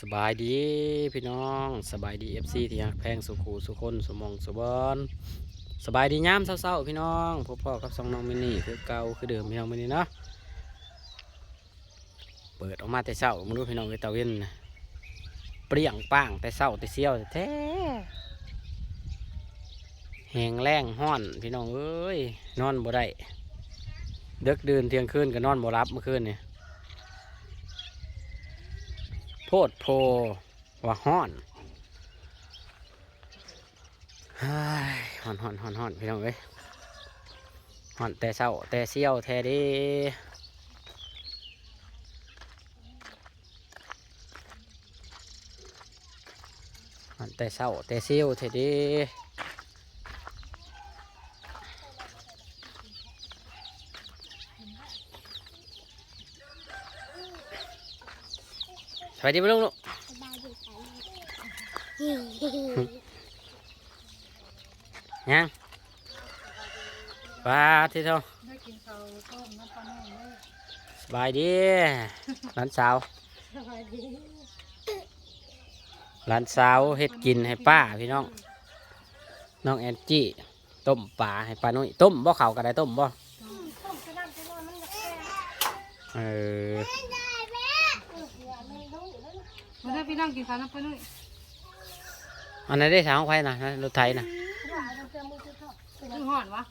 สบายดีพี่น้องสบายดีเอฟซีที่ฮักแพงสุขูสุคนสมองสุบอนสบายดีย้ำเศร้าๆพี่น้องพบพ่อกับสองน้องมินี่คือเก่าคือเดิมพี่น้องมินี่เนาะเปิดออกมาแต่เช้ามาดูพี่น้องคือตะเวนน่ะเปรี้ยงป้างแต่เช้าแต่เสียวแท้แหงแรงห้อนพี่น้องเอ้ยนอนบ่ได้เด็กเดื่นเที่ยงคืนก็นอนบ่รับเมื่อคืนนี่ย โพดโพว่าห้อนห่อนห้อนห้อนห้อนพี่น้องเอ้ยห้อนแต่เศร้าแต่เซี่ยวแท้ดีห้อนแต่เศร้าแต่เซี่ยวแท้ดี สวัสดีพี่ลุงลูกสบายดีไปยังปลาที่เท่าได้กินข้าวต้มน้ำปลาหน่อยเลยสบายดีร้านสาวสบายดีร้านสาวเฮ็ดกินให้ป้าพี่น้อง น้องแอนจี้ต้มปลาให้ป้านุ้ยต้มบ่เขาก็ได้ต้มบ่ต้มกระด้างกระด้างมันจะแก่เออ มาได้พี่น้องกินข้าวน้ำปลาหน่อยอันนั้นได้สาวของใครนะรถไทยนะ คือห่อนวะ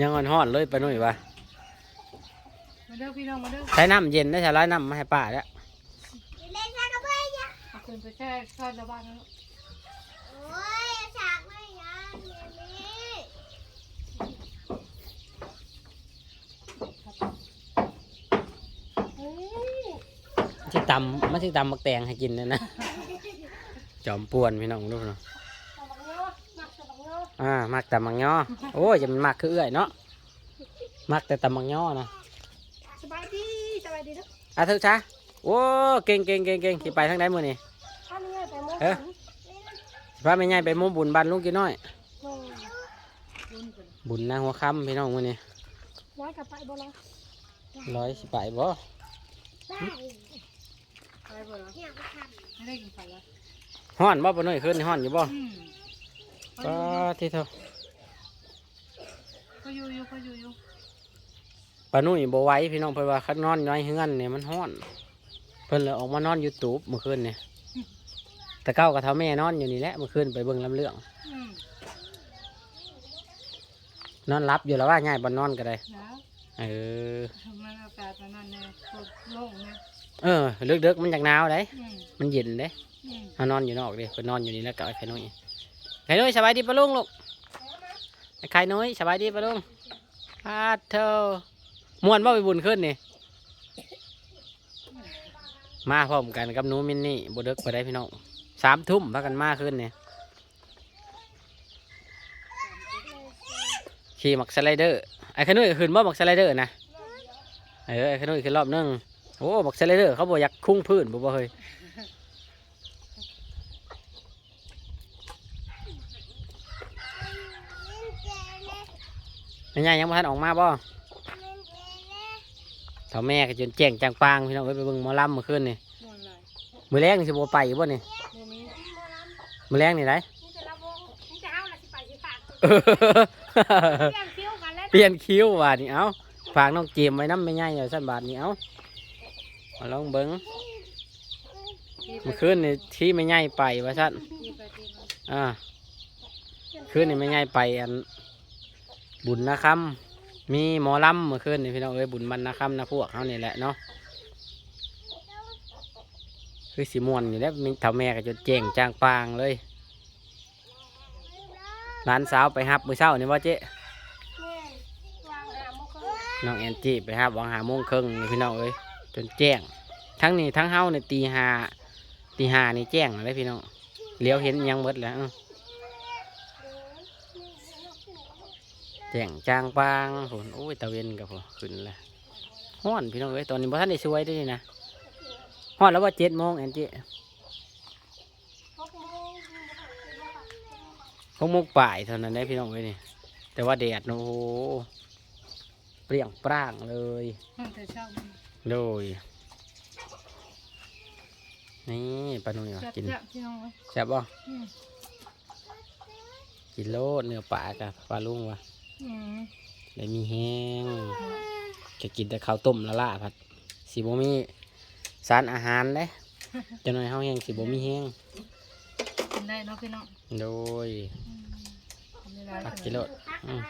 ยังอ่อนห่อนเลยป้านุ้ยวะมาเด้อพี่น้องมาเด้อใช้น้ำเย็นได้ใช้ร้อยน้ำมาให้ป้าแล้วเล่นซากระเบื้องยังเอาคืนไปแช่ซอยระบาดแล้วโอ้ยฉากไม่ยังเดี๋ยวนี้ ที่ ตำไม่ใช่ตำมักแตงให้กินเลยนะจอมป่วนพี่น้องดูเนาะตะบักเนาะมักตะบักเนาะอ่ามักตำมักย่อโอ้ยจะมันมักคือเอื้อยเนาะมักแต่ตำมักย่อนะสบายดีสบายดีเด้ออะเถอะจ้าโอ้เก่งเก่งเก่งเก่งสิไปทางใดมื้อนี่ข้าวนี่ไปหมดเอ๊ะพาแม่ใหญ่ไปมุมบุญบ้านลุงกี่น้อย บุญนางหัวค่ำพี่น้องมื้อนี้ร้อยกับไปบ่ละร้อยสิไปบ่ ได้ไปบ่ละเนี่ยมาทไม่ได้กินข้าวแล้วฮ้อนบ่ปะน้อยขึ้นฮ้อนอยู่บ่อืมก็ที่เท่าก็อยู่อยู่ก็อยู่อยู่ปะนุ่ยบ่ไหวพี่น้องเพิ่นว่าคันนอนน้อยเฮือนเนี่ยมันฮ้อน เพิ่นเลยออกมานอนยูทูบเมื่อคืนเนี่ยแต่เก้ากับเท่าแม่นอนอยู่นี่แหละเมื่อคืนไปเบิ่งลำเรื่อง อืมนอนรับอยู่แล้วว่าง่ายบ่นอนก็ได้ แล้วเออ มันอากาศมันนั่นเนี่ยโล่งเนี่ย เออเลิกๆมันอยากหนาวได้อืมมันเย็นเด้อืมมานอนอยู่นอกดิเพิ่นนอนอยู่นี่แล้วก็ไอ้ไข่น้อยไข่น้อยสบายดีปะลุงลูกไอ้ไข่น้อยสบายดีปะลุงอาเธอม่วนบ่ไปบุญขึ้นนี่มาพร้อมกันกับหนูมินนี่บ่เดึกไปได้พี่น้องสามทุ่มพากันมาขึ้นนี่ขี่มักสไลเดอร์ไอ้ไข่น้อยขึ้นบ่มักสไลเดอร์นะเออไอ้ไข่น้อยขึ้นรอบนึง โอ้มักสไลเดอร์เขาบ่อยากคุ้งพื้นบ่บ่เฮ้ยำเล่นเจเล่นแม่ยายยังบ่ทันออกมาบ่เล่นเจเล่นเท่าแม่ก็จนแจ้งจางปางพี่น้องเอ้ยไปเบิ่งหมอลำเมื่อคืนนี่ม่วนเลยมื้อแรงนี่สิบ่ไปบ่นี่บ่มีมื้อแรงนี่ได้นี่จะรับวงนี่จะเอาละสิไปสิฝากเออเปลี่ยนคิวกันแล้วเปลี่ยนคิวว่านี่เอ้าฝากน้องเจมไว้นำแม่ยายอยู่ซั่นบาทนี่เอ้า มาลองเบิ่งเมื่อคืนนี่ที่แม่ยายไปว่าซั่นตีไปตีมาอ่าคืนนี่แม่ยายไปอัน บุญนะคำมีหมอลำเมื่อคืนนี่พี่น้องเอ้ยบุญบรรณคำนะพวกเฮานี่แหละเนาะคือสิม่วนอยู่แล้วมีเท่าแม่ก็จนแจ้งจางปางเลยร้านสาวไปฮับมือเช้านี่ว่าเจ๊แม่วางหาโมกเน้องแอนจี้ไปฮับหวังหาโมงครึ่งนี่พี่น้องเอ้ยจ นแจ้ง ทั้งนี้ทั้งเฮาในตีหาตีหานี่แจ้งเลยพี่น้องเลี้ยวเห็นยังหมดแล้วแจ้งจางปางผนโอ้ยตะเวนกับผมขึ้นล้วฮ้อนพี่น้องเอ้ยตอนนี้บ่ทันได้ช่วยด้วยนะฮ้อนแล้วว่าเจ็ดโมงแอนจี้หกโมงป่ายเท่านั้นได้พี่น้องเอ้ยนี่แต่ว่าแดดโอ้โหเปรี้ยงปร้างเลยแต่ช้า โดย นี่ปลาหนุ่ยว่ะแซ่บกินแซ่บพี่น้องเอ้ยแซ่บบ่อืมกินโลดเนื้อปลากับปลาลุงว่ะอืมได้มีแห้งจะกินแต่ข้าวต้มละล่าผัดสิบ่มีสารอาหารเด้จะหน่อยเฮาแห้งสิบ่มีแห้งกินได้เนาะพี่น้องโดยอืมกินได้หลายผักกิโลดอืม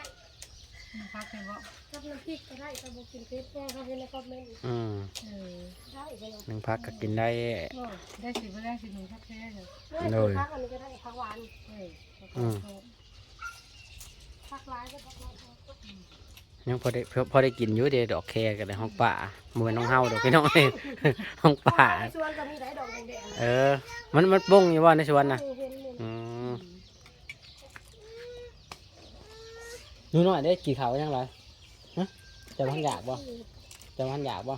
พักเป็นบ่กับน้ำพริกก็ได้กับบุกินเพชรแม่เขาเป็นในคอมเมนต์อืมเออได้ไปเลยหนึ่งพักก็กินได้ โอ้ได้สิบ่ได้สิหนูพักแท้เลยแม่พักอันนี้ก็ได้พักหวานเอออืม พักร้ายก็พักร้ายยังพอได้พอพอได้กินอยู่เด้ดอกแคกันในห้องป่าเหมือนน้องเฮาดอกพี่น้องเอ้ยห้องป่า ชวนก็มีหลายดอกแดงเออ มันมันบ้งอยู่ว่าในสวนๆน่ะเห็นเลยอืม หนูน้อยได้กี่เขาวยังไรฮะจะพันอยากบ่จะพันอยากบ่อ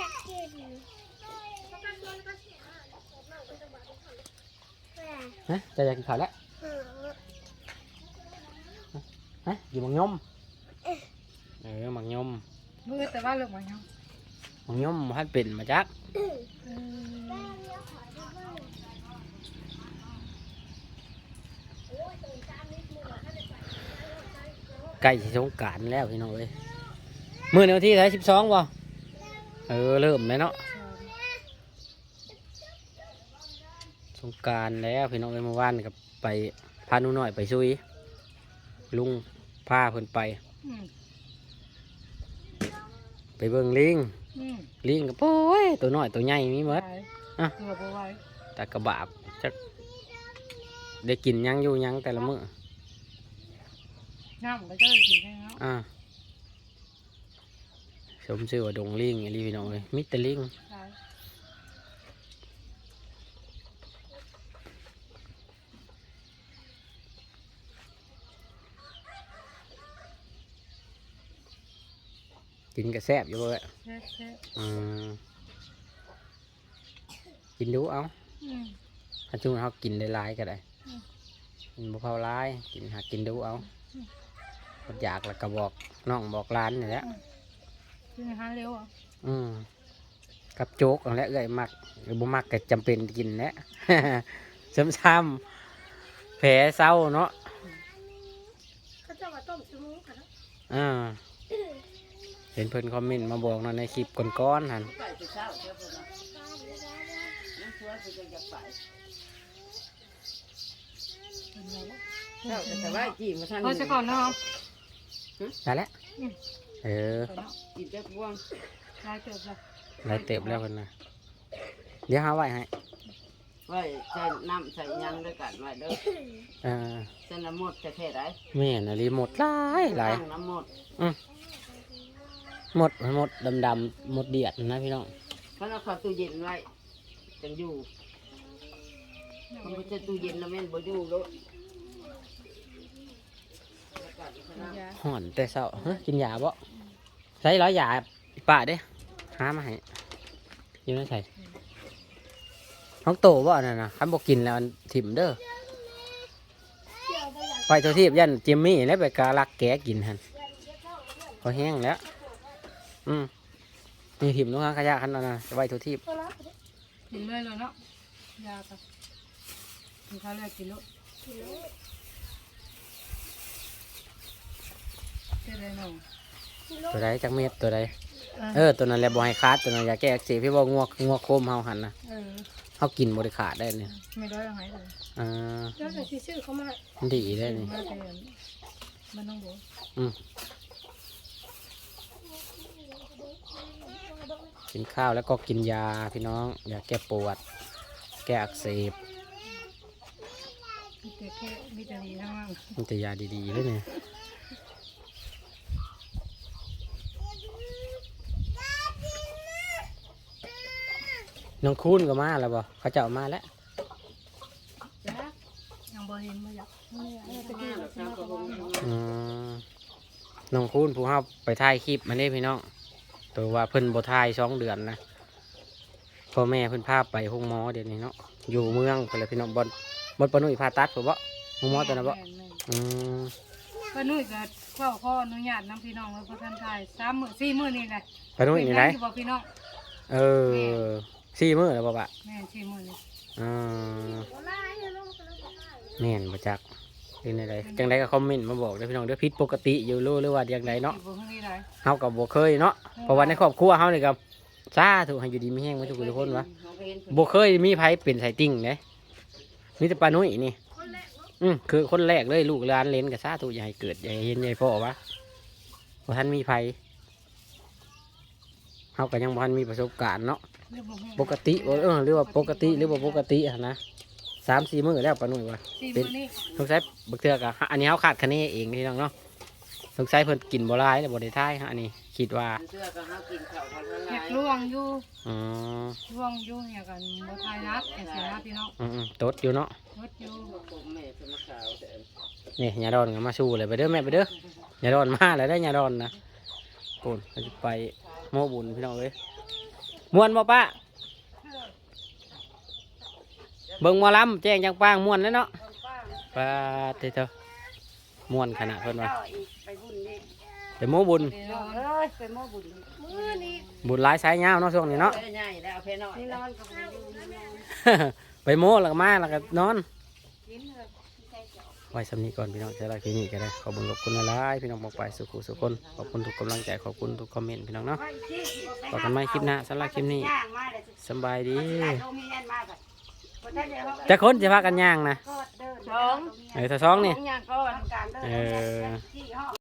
ยากกินฮะจะอยากกินข้าวแล้วฮะอยู่หมังยมเออหมังยมมือแต่ว่าเลิกมายังหมังยมให้เป็นมาจัก ใกล้สิสงกรารแล้วพี่น้องเอ้ยมื้อนี้วันที่เท่าไหร่สิบสองบ่เออเริ่มแล้วเนาะสงกรารแล้วพี่น้องเอ้ยเมื่อวานกับไปพาหนุน้อยไปซุยลุงพาเพิ่นไป อืมไปเบิ่งลิงอืมลิงกับโอ้ยตัวน้อยตัวใหญ่มีหมด อะตัวบ่ไหวแต่กระบาบจักได้กินหยังอยู่หยังแต่ละมื้อ น้ำก็จะได้กินได้เนาะอ่าสมชื่อว่าดงลิงอีหลีพี่น้องเอ้ยมิแต่ลิงได้กินกระแซ่บอยู่เว้ยแซ่บแซ่บอืมกินดูเอาอืมถ้าจุ่มเขากินได้หลายก็ได้อืมกินบุพาหลาย กินหากินดูเอาอืมอ ดอยากแล้วก็บอกน้องบอกร้านนี่แหละกินอาหารเร็วอะอืมกับโจ๊กนั่นแหละเอ้ยมักหรือบ่มักก็จำเป็นกินแหละ ซ้ำๆแผลเศร้าเนาะเขาจะมาต้มสมุนกันอ่าเห็นเพิ่นคอมเมนต์มาบอกเนาะในคลิปก่อนๆหันไปไปเช้าเจ้าพุ่นน่ะน้ำสวนสิจะอยากไปเช้าแต่ว่าจีมาทางพอจะก่อนเนาะ ได้แล้วอืมเออกินจักบ่วงได้เติบละหลายเต็บแล้วเพิ่นนะเดี๋ยวหาไว้ให้ไว้ใส่น้ำใส่หยังด้วยกันไว้เด้อเอ่าใส่น้ำหมดจะแค่ไหนแม่นอะลีหมดหลายหลายตั้งน้ำหมดหมดหมดดำๆหมดเดียดนะพี่น้องเพราะเราเข้าตู้เย็นไว้จังอยู่มันบ่ใช่ตู้เย็นแล้วแม่นบ่อยู่โลดแล้วก็อีกคณะ ยา ห่อนแต่เช้าฮะกินยาบ่ใส่ร้อยยาป่าเด้หามาให้อยืนใส่ห้องโตบ่นั่นนะคันบ่กินแล้วอันถิ่มเด้อไปโททีบยันจิมมี่แล้วไปกาลักแกกินหั่นพอแห้งแล้ว อืมนี่ถิ่มลูกค้างขยะคันนั้นน่ะไว้โททีบกินเลยเลยเนาะยากับกินข้าวเลยกินลูก เจ๊เลยเนาะตัวใดจักเม็ดตัวใดเออตัวนั้นแหละบ่ให้ขาดตัวนั้นอยาแก้อักเสบพี่บ่งวกงวกโคมเฮาหันน่ะเออเฮากินบ่ได้ขาดได้เนี่ยไม่ได้ยังไงเลยอ่าแล้วแต่ชื่อเขามามันดีได้นี่มาแต่มันต้องบอกกินข้าวแล้วก็กินยาพี่น้องยาแก้ปวด แก้อักเสบมีแต่แค่มีแต่ดีทั้งนั้นมันจะยาดีๆเลยเนี่ย น้องคูนก็มาแล้วบ่เขาเจ้ามาแล้วจ้ายังบ่เห็นบ่อยากมาแล้วครับก็บ่มีอืมน้องคูนผู้เฮาไปถ่ายคลิปมาเด้พี่น้องตัวว่าเพิ่นบ่ถ่ายสองเดือนนะพ่อแม่เพิ่นพาไปห้องหมอเดี๋ยวนี้เนาะอยู่เมืองเพิ่นเลยพี่น้องบอนบอนปานุ่ยผ่าตัดผมบ่ห้องหมอตัวนั้นบ่แม่นอืมนก็นุ่ยก็เข้าข้ออนุญาตน้ำพี่น้องแล้วพอท่านทายสามมื้อสี่มื้อนี่แหละปลานุ่ยนี่ไรเป็อยู่บอกพี่น้องเออ สี่มื้อแล้วบ่ปะแม่นสี่มื้อนี่อ่าหัวหน้าให้ลูกแล้วก็ได้แม่นบ่จักเป็นไดจังไดก็คอมเมนต์มาบอกเด้อพี่น้องเด้อผิดปกติอยู่รู้หรือว่าอย่างใดเนาะอยู่บ่ฮู้นี่ไรเฮาก็บ่เคยเนาะเพราะว่าในครอบครัวเฮานี่ก็สาธุให้อยู่ดีมีแฮงมาทุกคนทุกคนวะเขาก็เห็นเพิ่นบ่เคยมีไผเป็นไสติ่งเด้มีแต่ปลานุ่ยนี่คนแรกเนาะอืมคือคนแรกเลยลูกหลานเหลนกับซาตุอย่าให้เกิดอย่าให้เห็นอย่าให้พ่อวะว่าท่านมีภัยเขาก็ยังบ่ทันมีประสบการณ์เนาะเรื่องบ่ฮู้ ปกติบ่เออหรือว่าปกติหรือว่าปกติอะนะสามสี่มื้อแล้วปานุ่ยว่าสี่เป็นมื้อนี่สงสัยบักเทือกอะอันนี้เขาขาดคะแนนเองพี่น้องเนาะสงสัยเพิ่นกินบ่หลายแล้วบ่ได้ทายฮะอันนี้คิดว่าเสื้อก็หากินข้าวกันละอยาลากยล่วงอยู่อืมล่วงอยู่อยากกันบ่ทายนัดจังซี่นะพี่น้องอืมอืมตดอยู่เนาะรถอยู่ผมแม่สมขาวแต่นี่ยาดอนก็มาสู้เลยไปเด้อแม่ไปเด้อยาดอนมาแล้วได้อยาดอนนะโอนเขาจะไปโมบุญพี่น้องเอ้ย ม่วนบ่ป้าเบิ่งหมอลำแจ้งจังปางม่วนแล้วเนาะป้าเถอะม่วนขนาดเพิ่นว่าไปบุญนี่ไปโมบุญพี่น้องเอ้ยไปหม้อบุญมือนี่บุญหลายสายยาวเนาะช่วงนี้เนาะเอ้ยใหญ่แล้วเอาเพน้อยนี่นอนกับเอาแล้วแม่ไปโมแล้วก็มาแล้วก็นอน ไว้สำนี้ก่อนพี่น้องเจอกันที่นี่ก็ได้ขอบคุณขอบคุณหลายๆพี่น้องบอกไปสุขุสุขคนขอบคุณทุกกำลังใจขอบคุณทุกคอมเมนต์พี่น้องเนาะต่อกันใหม่คลิปหน้าสำหรับคลิปนี้สำบายดีจะคนจะพากันย่างนะสองเออถ้าสองนี่สองอย่างก่อนเออ